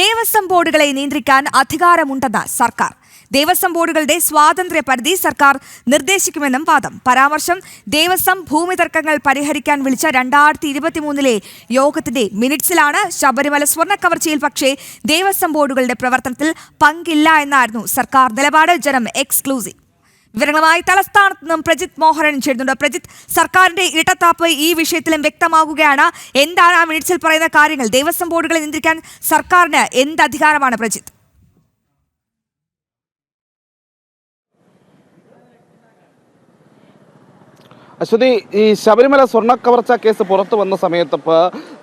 ദേവസ്വം ബോർഡുകളെ നിയന്ത്രിക്കാൻ അധികാരമുണ്ടെന്ന് സർക്കാർ. ദേവസ്വം ബോർഡുകളുടെ സ്വാതന്ത്ര്യ പരിധി സർക്കാർ നിർദ്ദേശിക്കുമെന്നും വാദം. പരാമർശം ദേവസ്വം ഭൂമി തർക്കങ്ങൾ പരിഹരിക്കാൻ വിളിച്ച രണ്ടായിരത്തി ഇരുപത്തിമൂന്നിലെ യോഗത്തിന്റെ മിനിറ്റ്സിലാണ് ശബരിമല സ്വർണ കവർച്ചയിൽ പക്ഷേ ദേവസ്വം ബോർഡുകളുടെ പ്രവർത്തനത്തിൽ പങ്കില്ല എന്നായിരുന്നു സർക്കാർ നിലപാട്. ജനം എക്സ്ക്ലൂസീവ്. വിവരങ്ങളുമായി തലസ്ഥാനത്ത് നിന്നും പ്രജിത് മോഹനൻ ചേരുന്നുണ്ട്. പ്രജിത് സർക്കാരിന്റെ ഇരട്ടത്താപ്പ് ഈ വിഷയത്തിലും വ്യക്തമാകുകയാണ്. എന്താണ് ആ മിനിറ്റ്സിൽ പറയുന്ന കാര്യങ്ങൾ? ദേവസ്വം ബോർഡുകളെ നിയന്ത്രിക്കാൻ സർക്കാരിന് എന്ത് അധികാരമാണ് പ്രജിത്ത് അശ്വതി ഈ ശബരിമല സ്വർണക്കവർച്ച കേസ് പുറത്തു വന്ന സമയത്ത്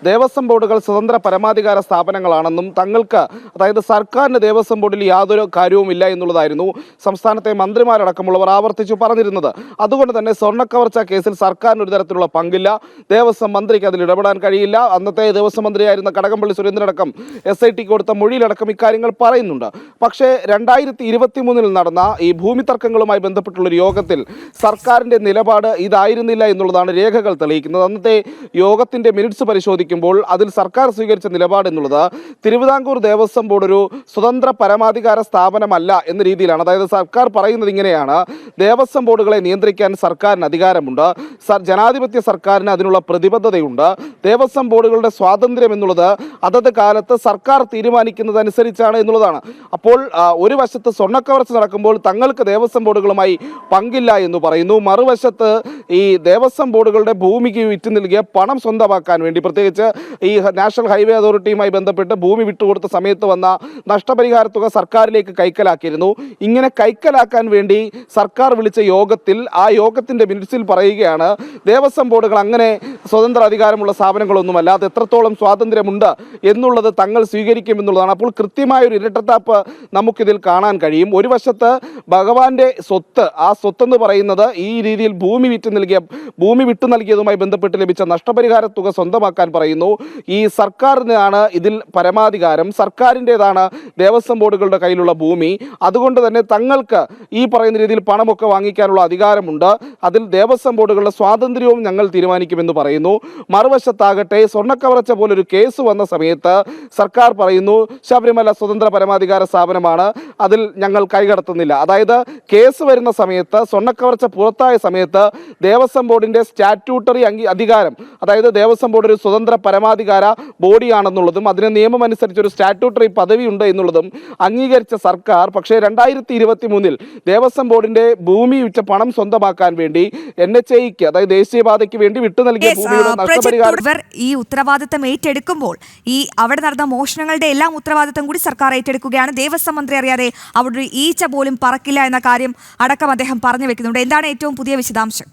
ദേവസ്വം ബോർഡുകൾ സ്വതന്ത്ര പരമാധികാര സ്ഥാപനങ്ങളാണെന്നും തങ്ങൾക്ക് അതായത് സർക്കാരിന് ദേവസ്വം ബോർഡിൽ യാതൊരു കാര്യവുമില്ല എന്നുള്ളതായിരുന്നു സംസ്ഥാനത്തെ മന്ത്രിമാരടക്കമുള്ളവർ ആവർത്തിച്ചു പറഞ്ഞിരുന്നത്. അതുകൊണ്ട് തന്നെ സ്വർണക്കവർച്ച കേസിൽ സർക്കാരിന് ഒരു തരത്തിലുള്ള പങ്കില്ല. ദേവസ്വം മന്ത്രിക്ക് അതിൽ ഇടപെടാൻ കഴിയില്ല. അന്നത്തെ ദേവസ്വം മന്ത്രിയായിരുന്ന കടകംപള്ളി സുരേന്ദ്രനടക്കം എസ് ഐ ടി കൊടുത്ത മൊഴിയിലടക്കം ഇക്കാര്യങ്ങൾ പറയുന്നുണ്ട്. പക്ഷേ രണ്ടായിരത്തി ഇരുപത്തി മൂന്നിൽ നടന്ന ഈ ഭൂമി തർക്കങ്ങളുമായി ബന്ധപ്പെട്ടുള്ള ഒരു യോഗത്തിൽ സർക്കാരിന്റെ നിലപാട് ഇതായിരുന്നില്ല എന്നുള്ളതാണ് രേഖകൾ തെളിയിക്കുന്നത്. അന്നത്തെ യോഗത്തിന്റെ മിനിറ്റ്സ് പരിശോധിക്കുമ്പോൾ അതിൽ സർക്കാർ സ്വീകരിച്ച നിലപാട് എന്നുള്ളത് തിരുവിതാംകൂർ ദേവസ്വം ബോർഡ് ഒരു സ്വതന്ത്ര പരമാധികാര സ്ഥാപനമല്ല എന്ന രീതിയിലാണ്. അതായത് സർക്കാർ പറയുന്നത് ഇങ്ങനെയാണ്. ദേവസ്വം ബോർഡുകളെ നിയന്ത്രിക്കാൻ സർക്കാരിന് അധികാരമുണ്ട്. ജനാധിപത്യ സർക്കാരിന് അതിനുള്ള പ്രതിബദ്ധതയുണ്ട്. ദേവസ്വം ബോർഡുകളുടെ സ്വാതന്ത്ര്യം എന്നുള്ളത് അതത് കാലത്ത് സർക്കാർ തീരുമാനിക്കുന്നതനുസരിച്ചാണ് എന്നുള്ളതാണ്. അപ്പോൾ ഒരു വശത്ത് സ്വർണക്കവർച്ച നടക്കുമ്പോൾ തങ്ങൾക്ക് ദേവസ്വം ബോർഡുകളുമായി പങ്കില്ല എന്ന് പറയുന്നു. മറുവശത്ത് ഈ ദേവസ്വം ബോർഡുകളുടെ ഭൂമിക്ക് വിറ്റ് നൽകിയ പണം സ്വന്തമാക്കാൻ വേണ്ടി പ്രത്യേകിച്ച് ഈ നാഷണൽ ഹൈവേ അതോറിറ്റിയുമായി ബന്ധപ്പെട്ട് ഭൂമി വിട്ടുകൊടുത്ത സമയത്ത് വന്ന നഷ്ടപരിഹാര തുക സർക്കാരിലേക്ക് കൈക്കലാക്കിയിരുന്നു. ഇങ്ങനെ കൈക്കലാക്കാൻ വേണ്ടി സർക്കാർ വിളിച്ച യോഗത്തിൽ ആ യോഗത്തിന്റെ മിനിറ്റ്സിൽ പറയുകയാണ് ദേവസ്വം ബോർഡുകൾ അങ്ങനെ സ്വതന്ത്ര അധികാരമുള്ള സ്ഥാപനങ്ങളൊന്നുമല്ല അത് എത്രത്തോളം സ്വാതന്ത്ര്യമുണ്ട് എന്നുള്ളത് തങ്ങൾ സ്വീകരിക്കുമെന്നുള്ളതാണ്. അപ്പോൾ കൃത്യമായ ഒരു ഇരട്ടത്താപ്പ് നമുക്കിതിൽ കാണാൻ കഴിയും. ഒരു വശത്ത് ഭഗവാന്റെ സ്വത്ത് ആ സ്വത്ത് എന്ന് പറയുന്നത് ഈ രീതിയിൽ ഭൂമി വിറ്റ് നൽകിയ ഭൂമി വിട്ടു നൽകിയതുമായി ബന്ധപ്പെട്ട് ലഭിച്ച നഷ്ടപരിഹാര തുക സ്വന്തമാക്കാൻ പറയുന്നു. ഈ സർക്കാരിനാണ് ഇതിൽ പരമാധികാരം. സർക്കാരിന്റെതാണ് ദേവസ്വം ബോർഡുകളുടെ കയ്യിലുള്ള ഭൂമി. അതുകൊണ്ട് തന്നെ തങ്ങൾക്ക് ഈ പറയുന്ന രീതിയിൽ പണമൊക്കെ വാങ്ങിക്കാനുള്ള അധികാരമുണ്ട്. അതിൽ ദേവസ്വം ബോർഡുകളുടെ സ്വാതന്ത്ര്യവും ഞങ്ങൾ തീരുമാനിക്കുമെന്ന് പറയുന്നു. മറുവശത്താകട്ടെ സ്വർണക്കവർച്ച പോലൊരു കേസ് വന്ന സമയത്ത് സർക്കാർ പറയുന്നു ശബരിമല സ്വതന്ത്ര പരമാധികാര സ്ഥാപനമാണ്. അതിൽ ഞങ്ങൾ കൈകടത്തുന്നില്ല. അതായത് കേസ് വരുന്ന സമയത്ത് സ്വർണക്കവർച്ച പുറത്തായ സമയത്ത് ദേവസ്വം ബോർഡിന്റെ സ്റ്റാറ്റ്യൂട്ടറി അംഗീ അധികാരം അതായത് ദേവസ്വം ബോർഡ് ഒരു സ്വതന്ത്ര പരമാധികാര ബോഡിയാണെന്നുള്ളതും അതിന് നിയമം അനുസരിച്ച് ഒരു സ്റ്റാറ്റ്യൂട്ടറി പദവിയുണ്ട് എന്നുള്ളതും അംഗീകരിച്ച സർക്കാർ. പക്ഷേ രണ്ടായിരത്തി ഇരുപത്തി മൂന്നിൽ ദേവസ്വം ബോർഡിന്റെ ഭൂമി വിറ്റ പണം സ്വന്തമാക്കാൻ വേണ്ടി എൻ എച്ച് ഐക്ക് അതായത് ദേശീയപാതയ്ക്ക് വേണ്ടി വിട്ടു നൽകിയ ഭൂമിയുടെ നഷ്ടപരിഹാരം ഈ ഉത്തരവാദിത്തം ഏറ്റെടുക്കുമ്പോൾ ഈ അവിടെ നടന്ന മോഷണങ്ങളുടെ എല്ലാം ഉത്തരവാദിത്തം കൂടി സർക്കാർ ഏറ്റെടുക്കുകയാണ്. ദേവസ്വം മന്ത്രി അറിയാതെ അവിടെ ഒരു ഈച്ച പോലും പറക്കില്ല എന്ന കാര്യം അടക്കം അദ്ദേഹം പറഞ്ഞു വെക്കുന്നുണ്ട്. എന്താണ് ഏറ്റവും പുതിയ വിശദാംശം?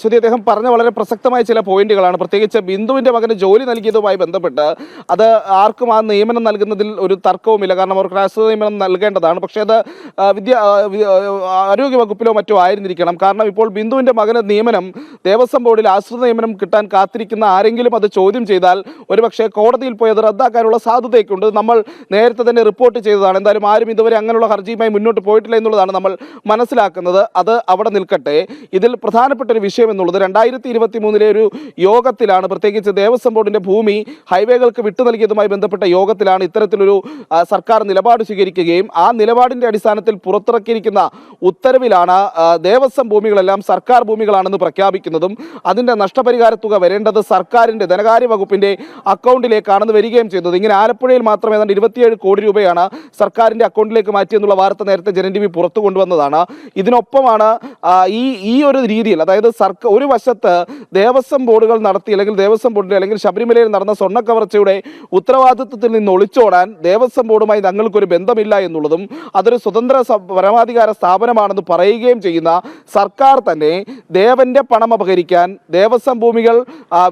ശ്രുതി അദ്ദേഹം പറഞ്ഞ വളരെ പ്രസക്തമായ ചില പോയിന്റുകളാണ്. പ്രത്യേകിച്ച് ബിന്ദുവിന്റെ മകന് ജോലി നൽകിയതുമായി ബന്ധപ്പെട്ട് അത് ആർക്കും ആ നിയമനം നൽകുന്നതിൽ ഒരു തർക്കവുമില്ല. കാരണം അവർക്ക് രാഷ്ട്രീയ നിയമനം നൽകേണ്ടതാണ്. പക്ഷേ അത് വിദ്യ ആരോഗ്യവകുപ്പിലോ ആരോഗ്യ വകുപ്പിലോ മറ്റോ ആയിരുന്നിരിക്കണം. കാരണം ഇപ്പോൾ ബിന്ദുവിന്റെ മകന് നിയമനം ദേവസ്വം ബോർഡിൽ ആശ്രിത നിയമനം കിട്ടാൻ കാത്തിരിക്കുന്ന ആരെങ്കിലും അത് ചോദ്യം ചെയ്താൽ ഒരുപക്ഷെ കോടതിയിൽ പോയി അത് റദ്ദാക്കാനുള്ള സാധ്യതയൊക്കെയുണ്ട്. നമ്മൾ നേരത്തെ തന്നെ റിപ്പോർട്ട് ചെയ്തതാണ്. എന്തായാലും ആരും ഇതുവരെ അങ്ങനെയുള്ള ഹർജിയുമായി മുന്നോട്ട് പോയിട്ടില്ല എന്നുള്ളതാണ് നമ്മൾ മനസ്സിലാക്കുന്നത്. അത് അവിടെ നിൽക്കട്ടെ. ഇതിൽ പ്രധാനപ്പെട്ട ഒരു വിഷയം എന്നുള്ളത് രണ്ടായിരത്തി ഇരുപത്തി മൂന്നിലെ ഒരു യോഗത്തിലാണ്. പ്രത്യേകിച്ച് ദേവസ്വം ബോർഡിന്റെ ഭൂമി ഹൈവേകൾക്ക് വിട്ടു നൽകിയതുമായി ബന്ധപ്പെട്ട യോഗത്തിലാണ് ഇത്തരത്തിലൊരു സർക്കാർ നിലപാട് സ്വീകരിക്കുകയും ആ നിലപാടിന്റെ അടിസ്ഥാനത്തിൽ പുറത്തിറക്കിയിരിക്കുന്ന ഉത്തരവിലാണ് ദേവസ്വം ഭൂമികളെല്ലാം സർക്കാർ ഭൂമികളാണെന്ന് പ്രഖ്യാപിക്കുന്നതും അതിന്റെ നഷ്ടപരിഹാര തുക വരേണ്ടത് സർക്കാരിന്റെ ധനകാര്യ വകുപ്പിന്റെ അക്കൗണ്ടിലേക്കാണെന്ന് വരികയും ചെയ്തത്. ഇങ്ങനെ ആലപ്പുഴയിൽ മാത്രം ഏതാണ്ട് ഇരുപത്തിയേഴ് കോടി രൂപയാണ് സർക്കാരിന്റെ അക്കൗണ്ടിലേക്ക് മാറ്റിയെന്നുള്ള വാർത്ത നേരത്തെ ജനൻ ടി വി പുറത്തു കൊണ്ടുവന്നതാണ്. ഇതിനൊപ്പമാണ് ഈ ഈ ഒരു രീതിയിൽ അതായത് സർക്കാർ ഒരു വശത്ത് ദേവസ്വം ബോർഡുകൾ നടത്തി അല്ലെങ്കിൽ ദേവസ്വം ബോർഡിന്റെ അല്ലെങ്കിൽ ശബരിമലയിൽ നടന്ന സ്വർണ കവർച്ചയുടെ ഉത്തരവാദിത്വത്തിൽ നിന്ന് ഒളിച്ചോടാൻ ദേവസ്വം ബോർഡുമായി തങ്ങൾക്കൊരു ബന്ധമില്ല എന്നുള്ളതും അതൊരു സ്വതന്ത്ര പരമാധികാര സ്ഥാപനമാണെന്ന് പറയുകയും ചെയ്യുന്ന സർക്കാർ തന്നെ ദേവന്റെ പണം അപഹരിക്കാൻ ദേവസ്വം ഭൂമികൾ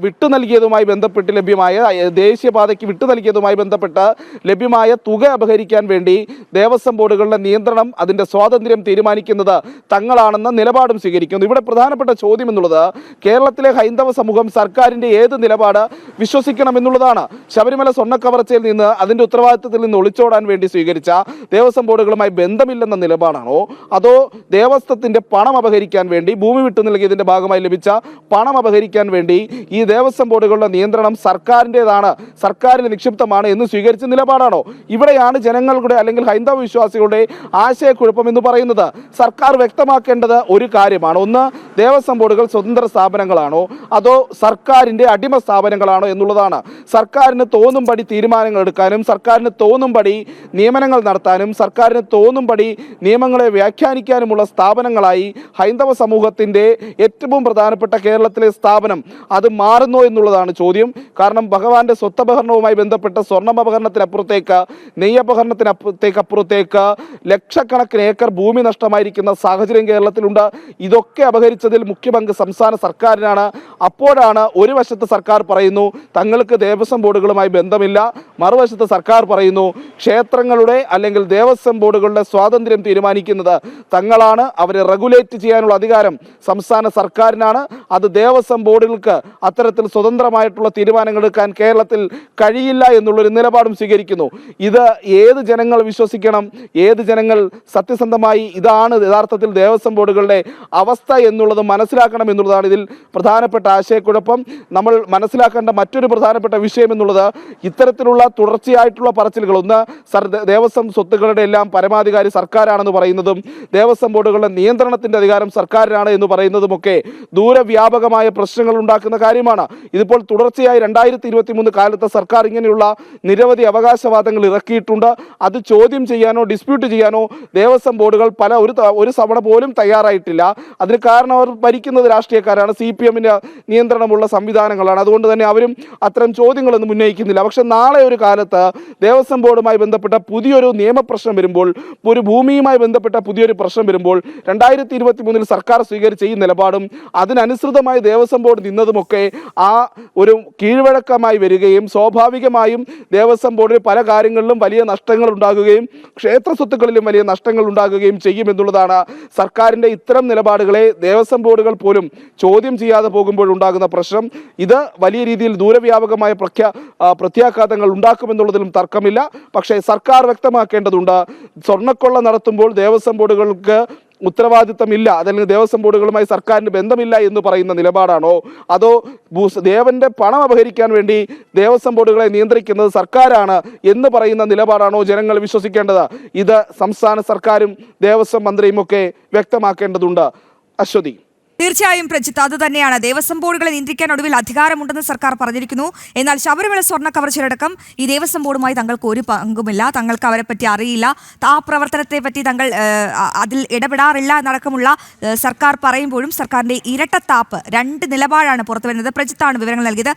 വിട്ടു നൽകിയതുമായി ബന്ധപ്പെട്ട് ലഭ്യമായ ദേശീയപാതയ്ക്ക് വിട്ടു നൽകിയതുമായി ബന്ധപ്പെട്ട് ലഭ്യമായ തുക അപഹരിക്കാൻ വേണ്ടി ദേവസ്വം ബോർഡുകളുടെ നിയന്ത്രണം അതിന്റെ സ്വാതന്ത്ര്യം തീരുമാനിക്കുന്നത് തങ്ങളാണെന്ന നിലപാടും സ്വീകരിക്കുന്നു. ഇവിടെ പ്രധാനപ്പെട്ട ചോദ്യം ചോദ്യം എന്നുള്ളത് കേരളത്തിലെ ഹൈന്ദവ സമൂഹം സർക്കാരിന്റെ ഏത് നിലപാട് വിശ്വസിക്കണം എന്നുള്ളതാണ് ശബരിമല സ്വർണക്കവർച്ചയിൽ നിന്ന് അതിന്റെ ഉത്തരവാദിത്തത്തിൽ നിന്ന് ഒളിച്ചോടാൻ വേണ്ടി സ്വീകരിച്ച ദേവസ്വം ബോർഡുകളുമായി ബന്ധമില്ലെന്ന നിലപാടാണോ? അതോ ദേവസ്വത്തിന്റെ പണം അപഹരിക്കാൻ വേണ്ടി ഭൂമി വിട്ടു നൽകിയതിന്റെ ഭാഗമായി ലഭിച്ച പണം അപഹരിക്കാൻ വേണ്ടി ഈ ദേവസ്വം ബോർഡുകളുടെ നിയന്ത്രണം സർക്കാരിന്റെതാണ് സർക്കാരിന് നിക്ഷിപ്തമാണ് എന്ന് സ്വീകരിച്ച നിലപാടാണോ? ഇവിടെയാണ് ജനങ്ങളുടെ അല്ലെങ്കിൽ ഹൈന്ദവ വിശ്വാസികളുടെ ആശയക്കുഴപ്പം എന്ന് പറയുന്നത്. സർക്കാർ വ്യക്തമാക്കേണ്ടത് ഒരു കാര്യമാണ്. ഒന്ന് ദേവസ്വം ബോർഡുകൾ സ്വതന്ത്ര സ്ഥാപനങ്ങളാണോ? അതോ സർക്കാരിന്റെ അടിമ സ്ഥാപനങ്ങളാണോ എന്നുള്ളതാണ്. സർക്കാരിന് തോന്നുംപടി തീരുമാനങ്ങൾ എടുക്കാനും സർക്കാരിന് തോന്നുംപടി നിയമനങ്ങൾ നടത്താനും സർക്കാരിന് തോന്നുംപടി നിയമങ്ങളെ വ്യാഖ്യാനിക്കാനുമുള്ള സ്ഥാപനങ്ങളായി ഹൈന്ദവ സമൂഹത്തിന്റെ ഏറ്റവും പ്രധാനപ്പെട്ട കേരളത്തിലെ സ്ഥാപനം അത് മാറുന്നോ എന്നുള്ളതാണ് ചോദ്യം. കാരണം ഭഗവാന്റെ സ്വത്തപഹരണവുമായി ബന്ധപ്പെട്ട സ്വർണമപഹരണത്തിനപ്പുറത്തേക്ക് നെയ്യപഹരണത്തിനപ്പുറത്തേക്ക് അപ്പുറത്തേക്ക് ലക്ഷക്കണക്കിന് ഏക്കർ ഭൂമി നഷ്ടമായിരിക്കുന്ന സാഹചര്യം കേരളത്തിലുണ്ട്. ഇതൊക്കെ അപഹരിച്ചതിൽ മുഖ്യ പങ്ക് സംസ്ഥാന സർക്കാരിനാണ്. അപ്പോഴാണ് ഒരു വശത്ത് സർക്കാർ പറയുന്നു തങ്ങൾക്ക് ദേവസ്വം ബോർഡുകളുമായി ബന്ധമില്ല. മറുവശത്ത് സർക്കാർ പറയുന്നു ക്ഷേത്രങ്ങളുടെ അല്ലെങ്കിൽ ദേവസ്വം ബോർഡുകളുടെ സ്വാതന്ത്ര്യം തീരുമാനിക്കുന്നത് തങ്ങളാണ്. അവരെ റെഗുലേറ്റ് ചെയ്യാനുള്ള അധികാരം സംസ്ഥാന സർക്കാരിനാണ്. അത് ദേവസ്വം ബോർഡുകൾക്ക് അത്തരത്തിൽ സ്വതന്ത്രമായിട്ടുള്ള തീരുമാനങ്ങൾ എടുക്കാൻ കേരളത്തിൽ കഴിയില്ല എന്നുള്ളൊരു നിലപാടും സ്വീകരിക്കുന്നു. ഇത് ഏത് ജനങ്ങൾ വിശ്വസിക്കണം? ഏത് ജനങ്ങൾ സത്യസന്ധമായി ഇതാണ് യഥാർത്ഥത്തിൽ ദേവസ്വം ബോർഡുകളുടെ അവസ്ഥ എന്നുള്ളത് മനസ്സിലാക്കണം എന്നുള്ളതാണ് ഇതിൽ പ്രധാനപ്പെട്ട ആശയക്കുഴപ്പം. നമ്മൾ മനസ്സിലാക്കേണ്ട മറ്റൊരു പ്രധാനപ്പെട്ട വിഷയം എന്നുള്ളത് ഇത്തരത്തിലുള്ള തുടർച്ചയായിട്ടുള്ള പറച്ചിലുകൾ. ഒന്ന് സർ ദേവസ്വം സ്വത്തുക്കളുടെ എല്ലാം പരമാധികാരി സർക്കാരാണെന്ന് പറയുന്നതും ദേവസ്വം ബോർഡുകളുടെ നിയന്ത്രണത്തിന്റെ അധികാരം സർക്കാരിനാണ് എന്ന് പറയുന്നതുമൊക്കെ ദൂരവ്യാപകമായ പ്രശ്നങ്ങൾ ഉണ്ടാക്കുന്ന കാര്യമാണ്. ഇതിപ്പോൾ തുടർച്ചയായി രണ്ടായിരത്തി ഇരുപത്തി മൂന്ന് കാലത്ത് സർക്കാർ ഇങ്ങനെയുള്ള നിരവധി അവകാശവാദങ്ങൾ ഇറക്കിയിട്ടുണ്ട്. അത് ചോദ്യം ചെയ്യാനോ ഡിസ്പ്യൂട്ട് ചെയ്യാനോ ദേവസ്വം ബോർഡുകൾ പല ഒരു ഒരു തവണ പോലും തയ്യാറായിട്ടില്ല. അതിന് കാരണം അവർ ഭരിക്കുന്നത് രാഷ്ട്രീയക്കാരാണ്. സി പി എമ്മിന്റെ നിയന്ത്രണമുള്ള സംവിധാനങ്ങളാണ്. അതുകൊണ്ട് തന്നെ അവരും അത്തരം ചോദ്യങ്ങളൊന്നും ഉന്നയിക്കുന്നില്ല. പക്ഷേ നാളെ ഒരു കാലത്ത് ദേവസ്വം ബോർഡുമായി ബന്ധപ്പെട്ട പുതിയൊരു നിയമപ്രശ്നം വരുമ്പോൾ ഒരു ഭൂമിയുമായി ബന്ധപ്പെട്ട പുതിയൊരു പ്രശ്നം വരുമ്പോൾ രണ്ടായിരത്തി ഇരുപത്തി മൂന്നിൽ സർക്കാർ സ്വീകരിച്ച ഈ നിലപാടും അതിനനുസൃതമായി ദേവസ്വം ബോർഡ് നിന്നതുമൊക്കെ ആ ഒരു കീഴ്വഴക്കമായി വരികയും സ്വാഭാവികമായും ദേവസ്വം ബോർഡിന് പല കാര്യങ്ങളിലും വലിയ നഷ്ടങ്ങൾ ഉണ്ടാകുകയും ക്ഷേത്ര സ്വത്തുക്കളിലും വലിയ നഷ്ടങ്ങൾ ഉണ്ടാകുകയും ചെയ്യുമെന്നുള്ളതാണ് സർക്കാരിന്റെ ഇത്തരം നിലപാടുകളെ ദേവസ്വം ബോർഡുകൾ പോലും ചോദ്യം ചെയ്യാതെ പോകുമ്പോൾ ഉണ്ടാകുന്ന പ്രശ്നം. ഇത് വലിയ രീതിയിൽ ദൂരവ്യാപകമായ പ്രഖ്യാ പ്രത്യാഘാതങ്ങൾ ഉണ്ടാക്കുമെന്നുള്ളതിലും തർക്കമില്ല. പക്ഷേ സർക്കാർ വ്യക്തമാക്കേണ്ടതുണ്ട്. സ്വർണക്കൊള്ള നടത്തുമ്പോൾ ദേവസ്വം ബോർഡുകൾക്ക് ഉത്തരവാദിത്തമില്ല. അതല്ലെങ്കിൽ ദേവസ്വം ബോർഡുകളുമായി സർക്കാരിന് ബന്ധമില്ല എന്ന് പറയുന്ന നിലപാടാണോ? അതോ ദേവന്റെ പണം അപഹരിക്കാൻ വേണ്ടി ദേവസ്വം ബോർഡുകളെ നിയന്ത്രിക്കുന്നത് സർക്കാരാണ് എന്ന് പറയുന്ന നിലപാടാണോ ജനങ്ങൾ വിശ്വസിക്കേണ്ടത്? ഇത് സംസ്ഥാന സർക്കാരും ദേവസ്വം മന്ത്രിയും ഒക്കെ വ്യക്തമാക്കേണ്ടതുണ്ട്. അശ്വതി. തീർച്ചയായും പ്രജിത്ത് അത് തന്നെയാണ്. ദേവസ്വം ബോർഡുകളെ നിയന്ത്രിക്കാൻ ഒടുവിൽ അധികാരമുണ്ടെന്ന് സർക്കാർ പറഞ്ഞിരിക്കുന്നു. എന്നാൽ ശബരിമല സ്വർണ കവർച്ചയടക്കം ഈ ദേവസ്വം ബോർഡുമായി തങ്ങൾക്ക് ഒരു പങ്കുമില്ല. തങ്ങൾക്ക് അവരെ പറ്റി അറിയില്ല. ആ പ്രവർത്തനത്തെ പറ്റി തങ്ങൾ അതിൽ ഇടപെടാറില്ല എന്നടക്കമുള്ള സർക്കാർ പറയുമ്പോഴും സർക്കാരിന്റെ ഇരട്ടത്താപ്പ് രണ്ട് നിലപാടാണ് പുറത്തുവരുന്നത്. പ്രജിത്താണ് വിവരങ്ങൾ നൽകിയത്.